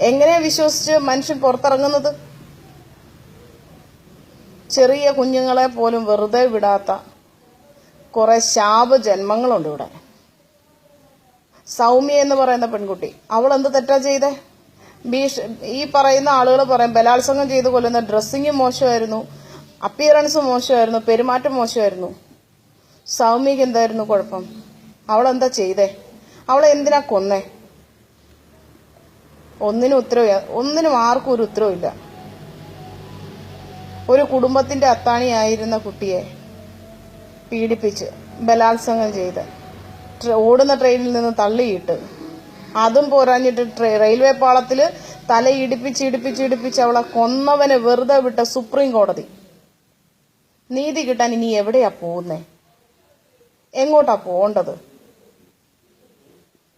എങ്ങനെയാ വിശ്വസിച്ച് മനുഷ്യൻ പുറത്തിറങ്ങുന്നത്? ചെറിയ കുഞ്ഞുങ്ങളെ പോലും വെറുതെ വിടാത്ത കുറെ ശാപ ജന്മങ്ങളുണ്ട് ഇവിടെ. സൗമ്യ എന്ന് പറയുന്ന പെൺകുട്ടി അവൾ എന്ത് തെറ്റാ ചെയ്തേ? ഭീഷ ഈ പറയുന്ന ആളുകൾ പറയും ബലാത്സംഗം ചെയ്ത് കൊല്ലുന്ന ഡ്രസ്സിങ് മോശമായിരുന്നു അപ്പിയറൻസ് മോശമായിരുന്നു പെരുമാറ്റം മോശമായിരുന്നു. സൗമ്യക്ക് എന്തായിരുന്നു കുഴപ്പം? അവളെന്താ ചെയ്തേ? അവളെന്തിനാ കൊന്നേ? ഒന്നിനും ഉത്തരവ് ഒന്നിനും ആർക്കും ഒരു ഉത്തരവില്ല ഒരു കുടുംബത്തിന്റെ അത്താണിയായിരുന്ന കുട്ടിയെ പീഡിപ്പിച്ച് ബലാത്സംഗം ചെയ്ത് ഓടുന്ന ട്രെയിനിൽ നിന്ന് തള്ളിയിട്ട് അതും പോരാഞ്ഞിട്ട് റെയിൽവേ പാളത്തിൽ തല ഇടിപ്പിച്ച് ഇടിപ്പിച്ച് ഇടിപ്പിച്ച് അവളെ കൊന്നവനെ വെറുതെ വിട്ട സുപ്രീം കോടതി. നീതി കിട്ടാൻ ഇനി എവിടെയാ പോകുന്നേ? എങ്ങോട്ടാ പോകേണ്ടത്?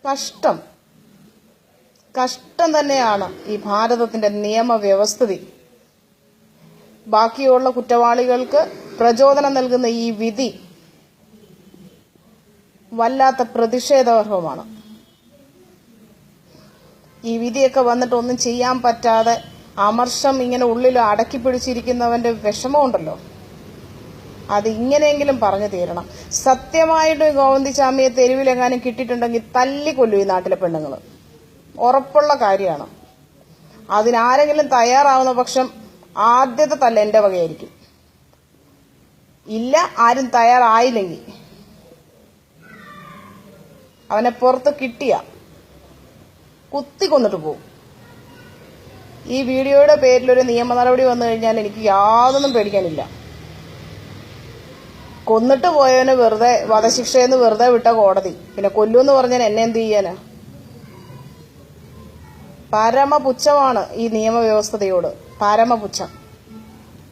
കഷ്ടം കഷ്ടം തന്നെയാണ് ഈ ഭാരതത്തിന്റെ നിയമവ്യവസ്ഥിതി. ബാക്കിയുള്ള കുറ്റവാളികൾക്ക് പ്രചോദനം നൽകുന്ന ഈ വിധി വല്ലാത്ത പ്രതിഷേധാർഹമാണ് ഈ വിധിയൊക്കെ വന്നിട്ട് ഒന്നും ചെയ്യാൻ പറ്റാതെ അമർഷം ഇങ്ങനെ ഉള്ളിൽ അടക്കി പിടിച്ചിരിക്കുന്നവന്റെ വിഷമമുണ്ടല്ലോ. അത് ഇങ്ങനെയെങ്കിലും പറഞ്ഞു തീരണം. സത്യമായിട്ട് ഗോവന്തിച്ചാമിയെ തെരുവിലെങ്ങാനും കിട്ടിയിട്ടുണ്ടെങ്കിൽ തല്ലിക്കൊല്ലു ഈ നാട്ടിലെ പെണ്ണുങ്ങൾ ഉറപ്പുള്ള കാര്യമാണ്. അതിനാരെങ്കിലും തയ്യാറാവുന്ന പക്ഷം ആദ്യത്തെ തല്ല എന്റെ വകയായിരിക്കും. ഇല്ല ആരും തയ്യാറായില്ലെങ്കിൽ. അവനെ പുറത്ത് കിട്ടിയ കുത്തി കൊന്നിട്ട് പോകും ഈ വീഡിയോയുടെ പേരിൽ ഒരു നിയമ നടപടി വന്നു കഴിഞ്ഞാൽ എനിക്ക് യാതൊന്നും പേടിക്കാനില്ല. കൊന്നിട്ട് പോയവന് വെറുതെ വധശിക്ഷയെന്ന് വെറുതെ വിട്ട കോടതി. പിന്നെ കൊല്ലുമെന്ന് പറഞ്ഞാൽ എന്നെ എന്ത് ചെയ്യാനാ? പരമപുച്ഛമാണ് ഈ നിയമവ്യവസ്ഥതയോട്. പരമപുച്ഛം.